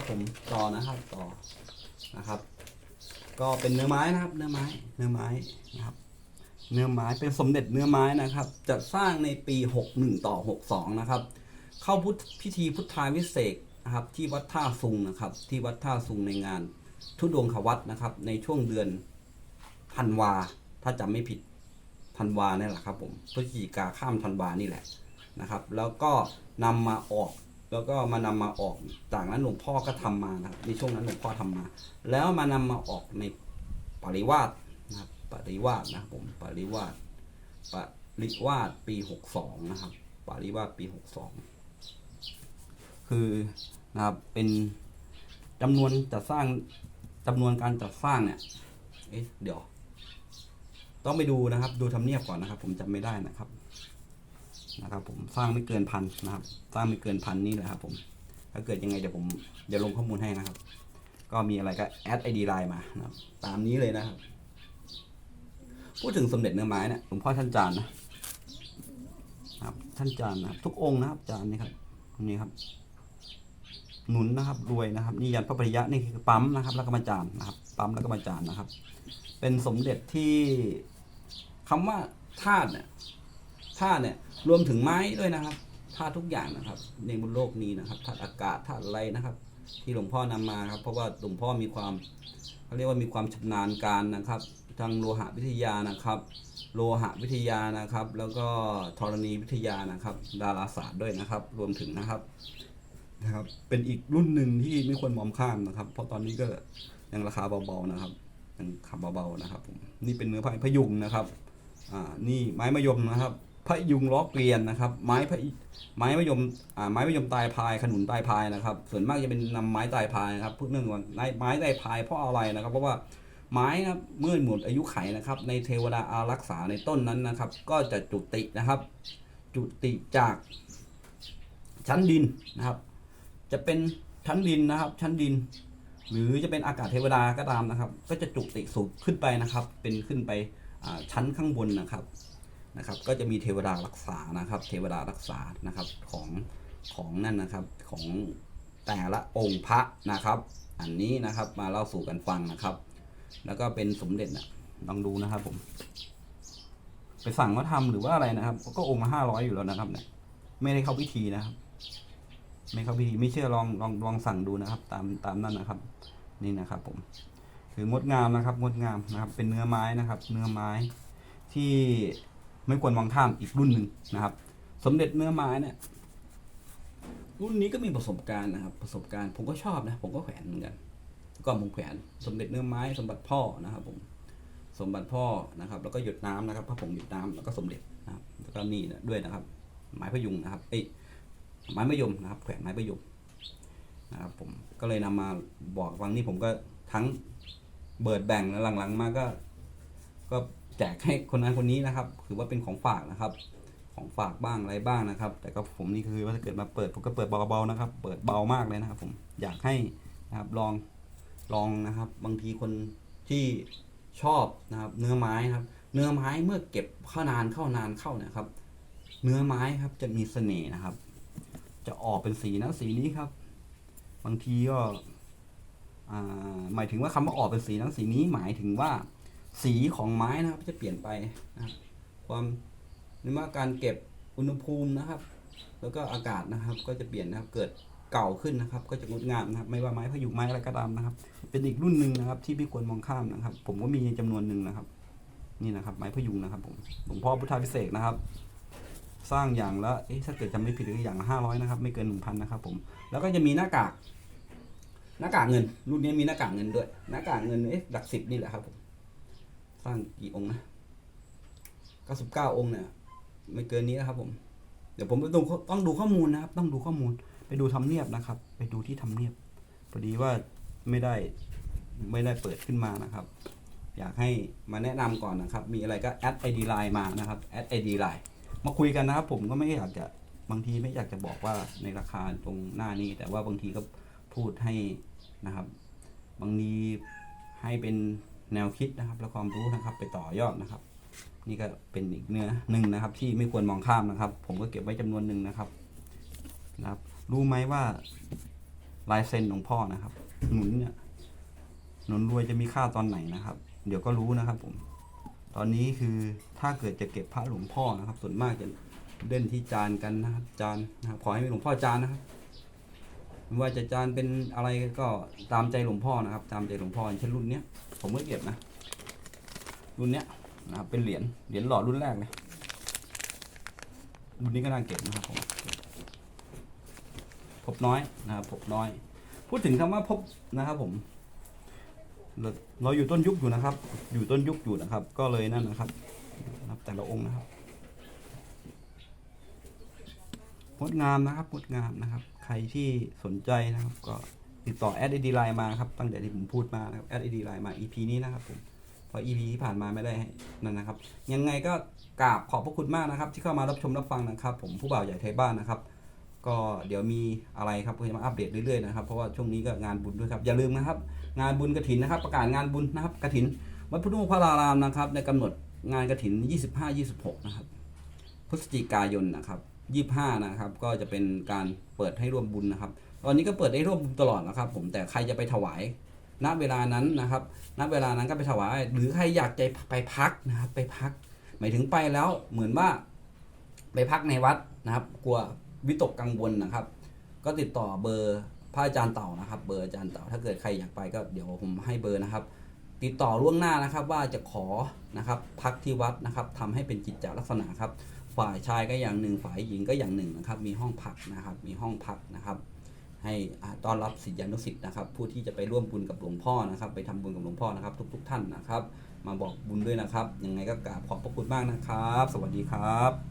นะครับผมต่อนะครับต่อนะครับ ก็เป็นเนื้อไม้นะครับ เนื้อไม้เนื้อไม้นะครับ เนื้อไม้เป็นสมเด็จเนื้อไม้นะครับจัดสร้างในปี 61 ต่อ 62 นะครับ เข้าพุทธพิธีพุทธาวิเศษนะครับ ที่วัดท่าซุงนะครับ ที่วัดท่าซุงในงาน ทุดวงควัตนะครับ ในช่วงเดือนธันวาถ้าจำไม่ผิดธันวาเนี่ยแหละครับผมพฤศจิกาข้ามธันวานี่แหละนะครับ แล้วก็นำมาออก แล้วก็มานำมาออกจากนั้นหลวงพ่อก็ทำมานะครับในช่วงนั้นหลวงพ่อทำมา แล้วมานำมาออกในปริวาสนะครับปริวาสนะครับผมปริวาสปริวาสปีหกสองนะครับปริวาสปีหกสองคือนะครับเป็นจำนวนจัดสร้างจำนวนการจัดสร้างเนี่ยเอ๊ะเดี๋ยว ต้องไปดูนะครับ ดูทำเนียบก่อนนะครับ ผมจำไม่ได้นะครับ นะครับผมสร้างไม่เกินพันนะครับ สร้างไม่เกินพันนี่แหละครับผมถ้าเกิดยังไงเดี๋ยวผมเดี๋ยวลงข้อมูลให้นะครับ ก็มีอะไรก็แอดไอดีไลน์มานะครับ ตามนี้เลยนะครับ พูดถึงสมเด็จเนื้อไม้เนี่ยหลวงพ่อท่านจานนะครับ ท่านจานนะครับ ทุกองค์นะครับจานนี่ครับนี่ครับ หนุนนะครับรวยนะครับนี่ยันพระปริยะนี่คือปั๊มนะครับ แล้วก็มาจานนะครับ ปั๊มแล้วก็มาจานนะครับ เป็นสมเด็จที่คำว่าธาตุเนี่ย ธาตุเนี่ยรวมถึงไม้ด้วยนะครับธาตุทุกอย่างนะครับ ในบนโลกนี้นะครับธาตุอากาศธาตุอะไรนะครับ ที่หลวงพ่อนำมาครับเพราะว่าหลวงพ่อมีความเขาเรียกว่ามีความชำนาญการนะครับทางโลหะวิทยานะครับ โลหะวิทยานะครับ แล้วก็ธรณีวิทยานะครับ ดาราศาสตร์ด้วยนะครับ รวมถึงนะครับนะครับ เป็นอีกรุ่นหนึ่งที่ไม่ควรมองข้ามนะครับ เพราะตอนนี้ก็ยังราคาเบาๆนะครับยังขับเบาๆนะครับผมนี่เป็นเนื้อไผ่พยุงนะครับอ่านี่ไม้มะยมนะครับ พยุงล้อเกวียนนะครับ ไม้พะไม้มะยมอ่าไม้มะยมตายพายขนุนตายพายนะครับ ส่วนมากจะเป็นนำไม้ตายพายนะครับพูดเรื่องว่าไม้ไม้ตายพายเพราะอะไรนะครับ เพราะว่าไม้นะเมื่อหมดอายุไขนะครับ ในเทวดาอารักษาในต้นนั้นนะครับ ก็จะจุตินะครับ จุติจากชั้นดินนะครับ จะเป็นชั้นดินนะครับ ชั้นดิน หรือจะเป็นอากาศเทวดาก็ตามนะครับ ก็จะจุติสูงขึ้นไปนะครับ เป็นขึ้นไปชั้นข้างบนนะครับ นะครับ ก็จะมีเทวดารักษานะครับ เทวดารักษานะครับของของนั่นนะครับของแต่ละองค์พระนะครับ อันนี้นะครับมาเล่าสู่กันฟังนะครับ แล้วก็เป็นสมเด็จนะลองดูนะครับผม ไปสั่งว่าทำหรือว่าอะไรนะครับ ก็องค์ละห้าร้อยอยู่แล้วนะครับเนี่ยไม่ได้เข้าพิธีนะครับ ไม่เข้าพิธีไม่เชื่อลองลองลองสั่งดูนะครับ ตามตามนั้นนะครับ นี่นะครับผมคืองดงามนะครับงดงามนะครับ เป็นเนื้อไม้นะครับ เนื้อไม้ที่ ไม่ควรมองข้ามอีกรุ่นหนึ่งนะครับ สมเด็จเนื้อไม้เนี่ยรุ่นนี้ก็มีประสบการณ์นะครับ ประสบการณ์ผมก็ชอบนะ ผมก็แขวนเหมือนกัน ก็ผมแขวนสมเด็จเนื้อไม้สมบัติพ่อนะครับ ผมสมบัติพ่อนะครับ แล้วก็หยดน้ำนะครับพระผงหยดน้ำแล้วก็สมเด็จนะครับแล้วก็นี่นะด้วยนะครับ ไม้พยุงนะครับเอ้ไม้มะยมนะครับ แขวนไม้มะยมนะครับผมก็เลยนำมาบอกวังนี่ผมก็ทั้งเบิดแบ่งแล้วหลังๆ มาก็ก็ แจกให้คนนั้นคนนี้นะครับถือว่าเป็นของฝากนะครับ ของฝากบ้างอะไรบ้างนะครับ แต่ก็ผมนี่คือว่าถ้าเกิดมาเปิดผมก็เปิดเบาๆนะครับ เปิดเบามากเลยนะครับ ผมอยากให้นะครับลองลองนะครับ บางทีคนที่ชอบนะครับเนื้อไม้ครับ เนื้อไม้เมื่อเก็บเข้านานเข้านานเข้าเนี่ยครับ เนื้อไม้ครับจะมีเสน่ห์นะครับ จะออกเป็นสีนั้นสีนี้ครับ บางทีก็อ่าหมายถึงว่าคำว่าออกเป็นสีนั้นสีนี้หมายถึงว่า สีของไม้นะครับจะเปลี่ยนไปนะครับความในว่าการเก็บอุณหภูมินะครับ แล้วก็อากาศนะครับ ก็จะเปลี่ยนนะครับเกิดเก่าขึ้นนะครับ ก็จะงดงามนะครับ ไม่ว่าไม้พยุงไม้อะไรก็ตามนะครับ เป็นอีกรุ่นหนึ่งนะครับ ที่ไม่ควรมองข้ามนะครับ ผมก็มีจำนวนหนึ่งนะครับ นี่นะครับ ไม้พยุงนะครับผมหลวงพ่อพุทธาพิเศษนะครับ สร้างอย่างละเอ๊ะถ้าเกิดจำไม่ผิดก็อย่างละห้าร้อยนะครับ ไม่เกินหนึ่งพันนะครับผมแล้วก็จะมีหน้ากากหน้ากากเงิน รุ่นนี้มีหน้ากากเงินด้วย หน้ากากเงินเอ๊ะหลักสิบนี่แหละครับผม สร้างกี่องค์นะเก้าสิบเก้าองค์เนี่ย ไม่เกินนี้นะครับผม เดี๋ยวผมไปดูต้องดูข้อมูลนะครับ ต้องดูข้อมูล ไปดูทำเนียบนะครับ ไปดูที่ทำเนียบพอดีว่าไม่ได้ไม่ได้เปิดขึ้นมานะครับ อยากให้มาแนะนำก่อนนะครับ มีอะไรก็แอดไอดีไลน์มานะครับแอดไอดีไลน์มาคุยกันนะครับ ผมก็ไม่อยากจะบางทีไม่อยากจะบอกว่าในราคาตรงหน้านี้ แต่ว่าบางทีก็พูดให้นะครับ บางทีให้เป็น แนวคิดนะครับ และความรู้นะครับ ไปต่อยอดนะครับ นี่ก็เป็นอีกเนื้อหนึ่งนะครับ ที่ไม่ควรมองข้ามนะครับ ผมก็เก็บไว้จำนวนหนึ่งนะครับนะครับ รู้ไหมว่าลายเซ็นหลวงพ่อนะครับ หนุนเนี่ยหนุนรวยจะมีค่าตอนไหนนะครับ เดี๋ยวก็รู้นะครับ ผม ตอนนี้คือถ้าเกิดจะเก็บพระหลวงพ่อนะครับ ส่วนมากจะเล่นที่จานกันนะครับ จานนะครับขอให้มีหลวงพ่อจานนะครับ ไม่ว่าจะจานเป็นอะไรก็ตามใจหลวงพ่อนะครับ ตามใจหลวงพ่ออย่างเช่นรุ่นเนี้ยผมก็เก็บนะ รุ่นเนี้ยนะครับเป็นเหรียญเหรียญหล่อรุ่นแรกเลยรุ่นนี้ก็น่าเก็บนะครับผมพบน้อยนะครับพบน้อย พูดถึงคำว่าพบนะครับผมเราเราอยู่ต้นยุคอยู่นะครับ อยู่ต้นยุคอยู่นะครับ ก็เลยนั่นนะครับนะครับแต่ละองค์นะครับงดงามนะครับงดงามนะครับ ใครที่สนใจนะครับ ก็ติดต่อแอดไอดีไลน์มาครับ ตั้งแต่ที่ผมพูดมานะครับแอดไอดีไลน์มา EP นี้นะครับผมเพราะ EP ที่ผ่านมาไม่ได้นั่นนะครับ ยังไงก็กราบขอบพระคุณมากนะครับ ที่เข้ามารับชมรับฟังนะครับ ผมผู้บ่าวใหญ่ไทยบ้านนะครับ ก็เดี๋ยวมีอะไรครับก็จะมาอัปเดตเรื่อยๆนะครับเพราะว่าช่วงนี้ก็งานบุญด้วยครับอย่าลืมนะครับ งานบุญกระถินนะครับ ประกาศงานบุญนะครับกระถินวัดพุทธมงคลารารามนะครับในกำหนดงานกระถิน 25-26 นะครับ พฤศจิกายนนะครับ 25 นะครับ ก็จะเป็นการเปิดให้ร่วมบุญนะครับ ตอนนี้ก็เปิดให้ร่วมบุญตลอดนะครับ ผมแต่ใครจะไปถวายณเวลานั้นนะครับณเวลานั้นก็ไปถวาย หรือใครอยากจะไปพักนะครับไปพัก หมายถึงไปแล้วเหมือนว่าไปพักในวัดนะครับ กลัววิตกกังวลนะครับ ก็ติดต่อเบอร์พระอาจารย์เต่านะครับ เบอร์อาจารย์เต่าถ้าเกิดใครอยากไปก็เดี๋ยวผมให้เบอร์นะครับ ติดต่อล่วงหน้านะครับว่าจะขอนะครับพักที่วัดนะครับทำให้เป็นกิจจลักษณะครับ ฝ่ายชายก็อย่างหนึ่ง ฝ่ายหญิงก็อย่างหนึ่งนะครับ มีห้องพักนะครับ มีห้องพักนะครับ ให้ต้อนรับศิษยานุศิษย์นะครับ ผู้ที่จะไปร่วมบุญกับหลวงพ่อนะครับ ไปทำบุญกับหลวงพ่อนะครับ ทุกๆท่านนะครับ มาบอกบุญด้วยนะครับ ยังไงก็กราบขอบพระคุณมากนะครับ สวัสดีครับ